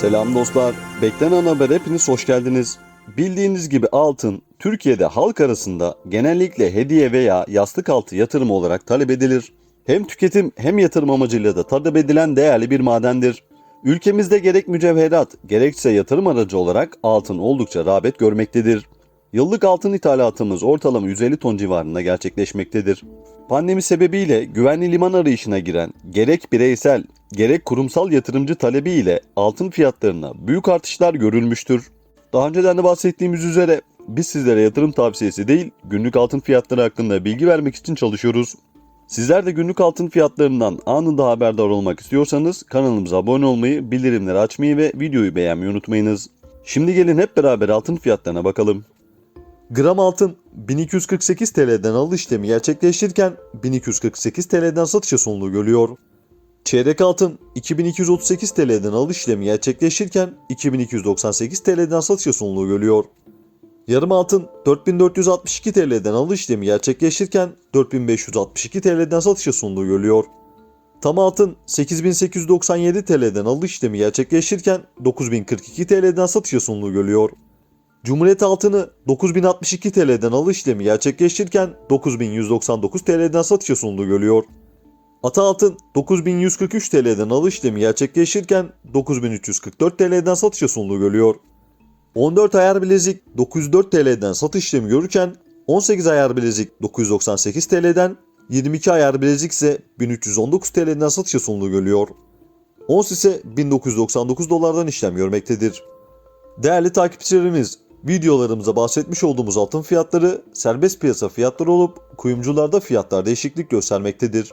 Selam dostlar. Beklenen haber hepiniz hoş geldiniz. Bildiğiniz gibi altın Türkiye'de halk arasında genellikle hediye veya yastık altı yatırım olarak talep edilir. Hem tüketim hem yatırım amacıyla da talep edilen değerli bir madendir. Ülkemizde gerek mücevherat gerekse yatırım aracı olarak altın oldukça rağbet görmektedir. Yıllık altın ithalatımız ortalama 150 ton civarında gerçekleşmektedir. Pandemi sebebiyle güvenli liman arayışına giren gerek bireysel gerek kurumsal yatırımcı talebi ile altın fiyatlarına büyük artışlar görülmüştür. Daha önceden de bahsettiğimiz üzere biz sizlere yatırım tavsiyesi değil günlük altın fiyatları hakkında bilgi vermek için çalışıyoruz. Sizler de günlük altın fiyatlarından anında haberdar olmak istiyorsanız kanalımıza abone olmayı, bildirimleri açmayı ve videoyu beğenmeyi unutmayınız. Şimdi gelin hep beraber altın fiyatlarına bakalım. Gram altın 1248 TL'den alış işlemi gerçekleştirirken 1248 TL'den satışa sunuluğu görüyor. Çeyrek altın 2238 TL'den alış işlemi gerçekleştirirken 2298 TL'den satışa sunuluğu görüyor. Yarım altın 4462 TL'den alış işlemi gerçekleştirirken 4562 TL'den satışa sunduğu görülüyor. Tam altın 8897 TL'den alış işlemi gerçekleştirirken 9042 TL'den satışa sunduğu görülüyor. Cumhuriyet altını 9062 TL'den alış işlemi gerçekleştirirken 9199 TL'den satışa sunduğu görülüyor. Ata altın 9143 TL'den alış işlemi gerçekleştirirken 9344 TL'den satışa sunduğu görülüyor. 14 ayar bilezik 904 TL'den satış işlemi görürken 18 ayar bilezik 998 TL'den 22 ayar bilezik ise 1319 TL'den satışa sunduğu görülüyor. Ons ise 1999 dolardan işlem görmektedir. Değerli takipçilerimiz, videolarımıza bahsetmiş olduğumuz altın fiyatları serbest piyasa fiyatları olup kuyumcularda fiyatlar değişiklik göstermektedir.